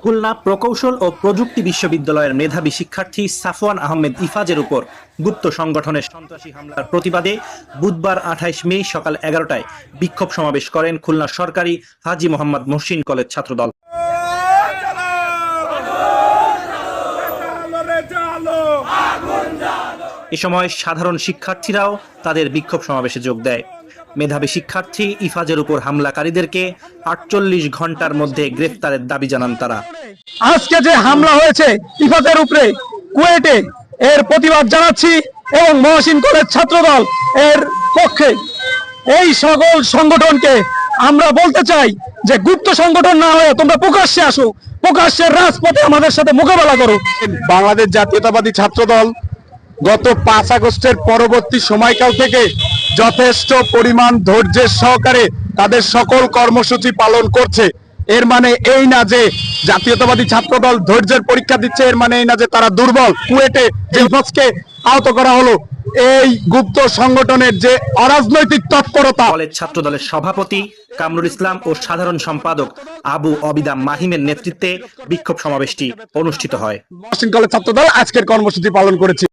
খুলনা প্রকৌশল ও প্রযুক্তি বিশ্ববিদ্যালয়ের মেধাবী শিক্ষার্থী সাফওয়ান আহমেদ ইফাজের উপর গুপ্ত সংগঠনের সন্ত্রাসী হামলার প্রতিবাদে বুধবার আঠাইশ মে সকাল এগারোটায় বিক্ষোভ সমাবেশ করেন খুলনা সরকারি হাজী মোহাম্মদ মহসিন কলেজ ছাত্রদল। এ সময় সাধারণ শিক্ষার্থীরাও তাদের বিক্ষোভ সমাবেশে যোগ দেয়। মেধাবী শিক্ষার্থী ইফাজের উপর হামলাকারীদেরকে আটচল্লিশ ঘণ্টার মধ্যে গ্রেফতারের দাবি জানান তারা। আজকে যে হামলা হয়েছে ইফাতের উপরে কুয়েটে এর প্রতিবাদ জানাচ্ছি এবং মহসিন কলেজ ছাত্রদল এর পক্ষে। এই সকল সংগঠনকে আমরা বলতে চাই যে গুপ্ত সংগঠন না হয়ে তোমরা প্রকাশ্যে আসো প্রকাশ্যের রাজপথে আমাদের সাথে মোকাবেলা করো। বাংলাদেশ জাতীয়তাবাদী ছাত্রদল গত পাঁচ আগস্টের পরবর্তী সময়কাল থেকে যথেষ্ট পরিমাণ ধৈর্যের সহকারে তাদের সকল কর্মসূচি পালন করছে। এর মানে এই না যে জাতীয়তাবাদী ছাত্রদল ধৈর্যের পরীক্ষা দিচ্ছে এর মানে এই না যে তারা দুর্বল কুয়েটে যে আহত করা হলো এই গুপ্ত সংগঠনের যে অরাজনৈতিক তৎপরতা। কলেজ ছাত্রদলের সভাপতি কামরুল ইসলাম ও সাধারণ সম্পাদক আবু অবিদা মাহিমের নেতৃত্বে বিক্ষোভ সমাবেশটি অনুষ্ঠিত হয়। কলেজ ছাত্রদল আজকের কর্মসূচি পালন করেছে।